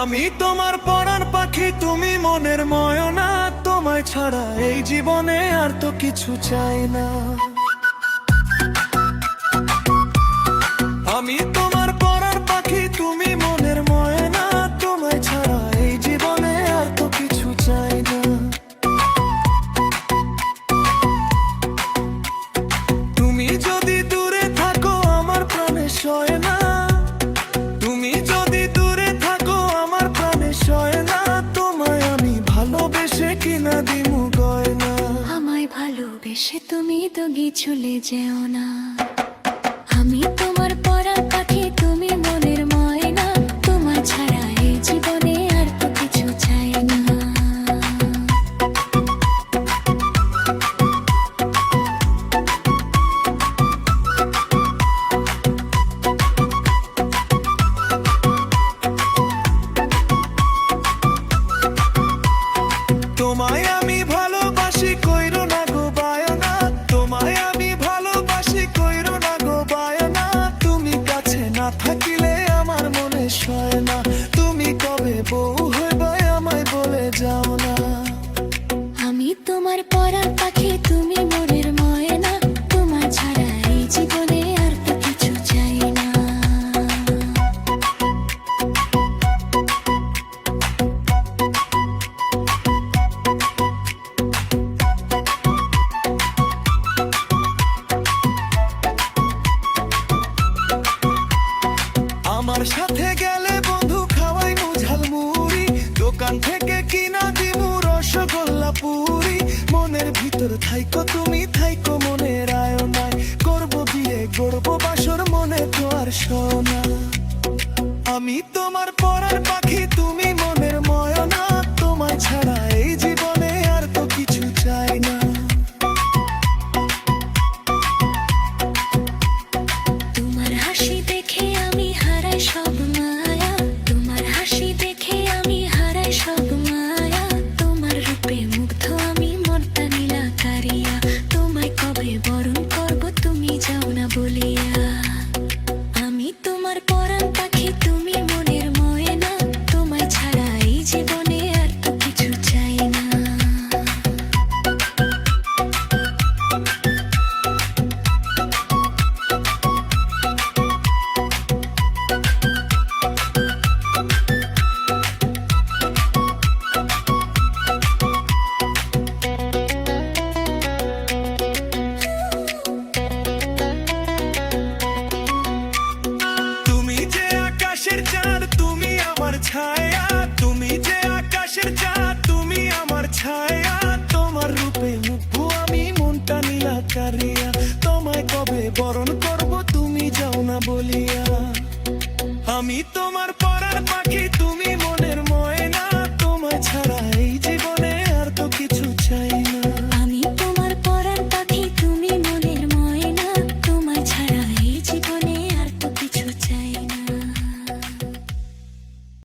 আমি তোমার পরাণ পাখি, তুমি মনের ময়না। তোমায় ছাড়া এই জীবনে আর তো কিছু চাই না। আমি তোমার পরার পাখি, তুমি মনের ময়না। তোমায় ছাড়া এই জীবনে আর তো কিছু চাই না। তুমি যদি দূরে থাকো, আমার প্রাণে সয় ভালোবেসে তুমি তো গিয়ে চলে যেও না। থাকিলে আমার মনে সয় না। তুমি কবে বউ হইবা আমায় বলে যাও না। আমি তোমার পরার পাখি সাথে গেলে বন্ধু খাওয়াই নু ঝালমুড়ি। দোকান থেকে কিনা দিমু রসগোল্লা পুরি। মনের ভিতর থাইকো, তুমি থাইকো, মনের আয়নায়। করব দিয়ে গড়বো বাসর, মনে তো আর শোনা। আমি তোমার পরার আকাশের চাঁদ, তুমি আমার ছায়া। তুমি যে আকাশের চাঁদ, তুমি আমার ছায়া। তোমার রূপে মুখ আমি, মনটা নীলাকারিয়া। তোমায় কবে বরণ করব, তুমি যাও না বলিয়া। আমি তোমার